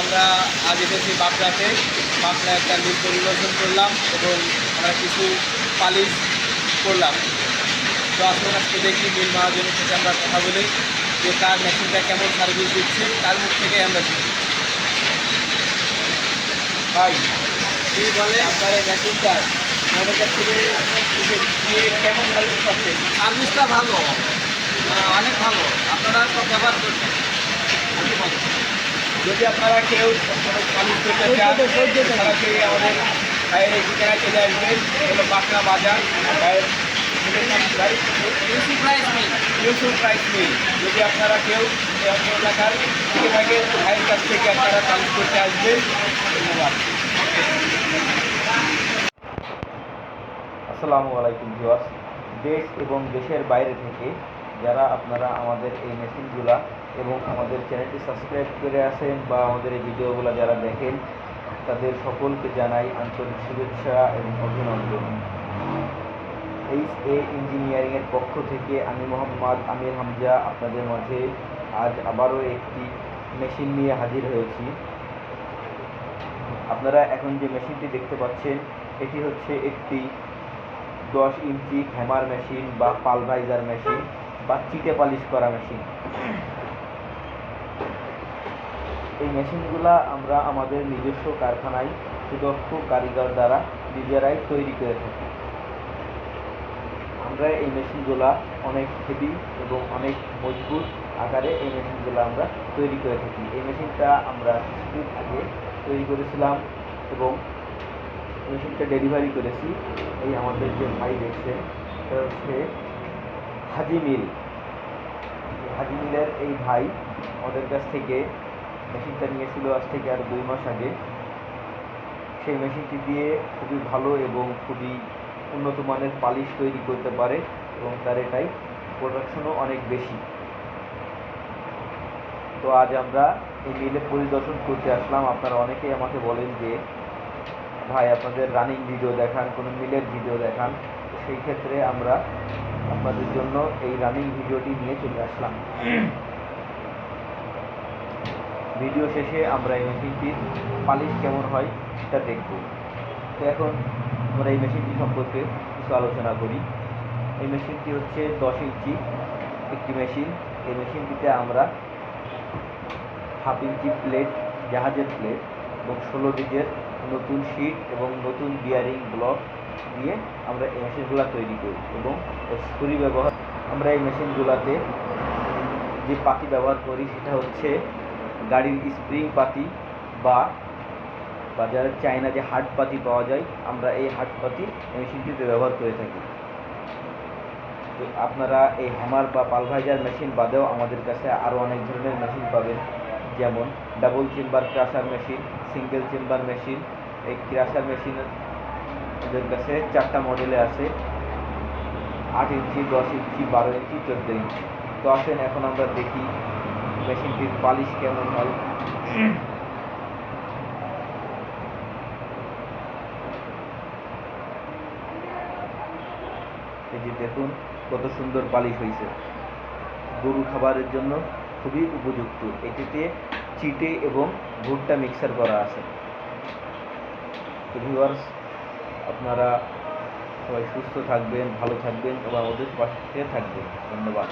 আমরা আজ এসেছি বাঁকড়াতে। বাঁকড়া একটা মিল পরিদর্শন করলাম এবং আমরা কিছু পালিশ করলাম। তো আসলে আজকে দেখি মিল মহাজনের সাথে আমরা কথা বলি যে তার মেশিনটা কেমন সার্ভিস দিচ্ছে তার মুখ থেকে আমরা শিখি। ভাই কি বলে আপনার এই মেশিনটা আমাদের কাছ থেকে কেমন সার্ভিস পাচ্ছেন সার্ভিসটা ভালো। অনেক ভালো। আপনারা সব ব্যবহার ভালো যদি আপনারা কেউ পালিশ করতে চান সরাসরি আমাদের ভাইয়ের এই ঠিকানায় চলে আসবেন। হলো পাকড়া বাজার প্রাইস নেই ইউসুফ প্রাইস মিল। যদি আপনারা কেউ এলাকার থাকে ভাইয়ের কাছ থেকে আপনারা পালিশ করতে আসবেন ধন্যবাদ। আসসালামু আলাইকুম ভিউয়ার্স। দেশ এবং দেশের বাইরে থেকে যারা আপনারা আমাদের এই মেশিনগুলা এবং আমাদের চ্যানেলটি সাবস্ক্রাইব করে আসেন বা আমাদের এই ভিডিওগুলো যারা দেখেন, তাদের সকলকে জানাই আন্তরিক শুভেচ্ছা এবং অভিনন্দন। এইচ এ ইঞ্জিনিয়ারিংয়ের পক্ষ থেকে আমি মোহাম্মদ আমির হামজা আপনাদের মাঝে আজ আবারও একটি মেশিন নিয়ে হাজির হয়েছি। আপনারা এখন যে মেশিনটি দেখতে পাচ্ছেন, এটি হচ্ছে একটি দশ ইঞ্চি হ্যামার মেশিন বা পালভাইজার মেশিন। বা চিটে পালিশ করা মেশিন এই মেশিনগুলা আমরা আমাদের নিজস্ব কারখানায় সুদক্ষ কারিগর দ্বারা নিজেরাই তৈরি করে থাকি। আমরা এই মেশিনগুলা অনেক হেভি এবং অনেক মজবুত আকারে এই মেশিনগুলো আমরা তৈরি করে থাকি। এই মেশিনটা আমরা কিছুদিন আগে তৈরি করেছিলাম এবং মেশিনটা ডেলিভারি করেছি। এই আমাদের যে ভাই দেখছেন সেটা হচ্ছে হাজি মিল। হাজি মিলের এই ভাই আমাদের কাছ থেকে মেশিনটা নিয়েছিল আজ থেকে আর দুই মাস আগে। সেই মেশিনটি দিয়ে খুবই ভালো এবং খুবই উন্নত মানের পালিশ তৈরি করতে পারে এবং তার এটাই প্রোডাকশনও অনেক বেশি। তো আজ আমরা এই মিলে পরিদর্শন করতে আসলাম। আপনারা অনেকেই আমাকে বলেন যে, ভাই, আপনাদের রানিং ভিডিও দেখান, কোনো মিলের ভিডিও দেখান। সেই ক্ষেত্রে আমরা আপনাদের জন্য এই রানিং ভিডিওটি নিয়ে চলে আসলাম। ভিডিও শেষে আমরা এই মেশিনটির পালিশ কেমন হয় সেটা দেখব। তো এখন আমরা এই মেশিনটি সম্পর্কে কিছু আলোচনা করি। এই মেশিনটি হচ্ছে দশ ইঞ্চি একটি মেশিন। এই মেশিনটিতে আমরা হাফ ইঞ্চি প্লেট, জাহাজের প্লেট এবং ষোলো ডিজের নতুন শিট এবং নতুন বিয়ারিং ব্লক দিয়ে আমরা এই মেশিনগুলো তৈরি করি এবং স্কুরি ব্যবহার আমরা এই মেশিনগুলোতে যে পাতি ব্যবহার করি সেটা হচ্ছে গাড়ির স্প্রিং পাতি বা বাজারে চায়না যে হার্ড পাতি পাওয়া যায়, আমরা এই হার্ড পাতি মেশিনটিতে ব্যবহার করে থাকি। তো আপনারা এই হ্যামার বা পালভাইজার মেশিন বাদেও আমাদের কাছে আরও অনেক ধরনের মেশিন পাবেন, যেমন double chamber crusher machine single chamber machine এই ক্রাশার মেশিন আমাদের কাছে চারটা মডেলে আছে। আট ইঞ্চি, দশ ইঞ্চি, বারো ইঞ্চি, চোদ্দ ইঞ্চি। তো আসেন, এখন আমরা দেখি মেশিনটির পালিশ কেমন হয়। এই যে দেখুন, কত সুন্দর পালিশ হয়েছে। গরু খাবারের জন্য খুবই উপযুক্ত। এটিতে চিটে এবং ভুট্টা মিক্সার করা আছে। আপনারা সবাই সুস্থ থাকবেন ভালো থাকবেন এবং আমাদের পাশে থাকবেন। ধন্যবাদ।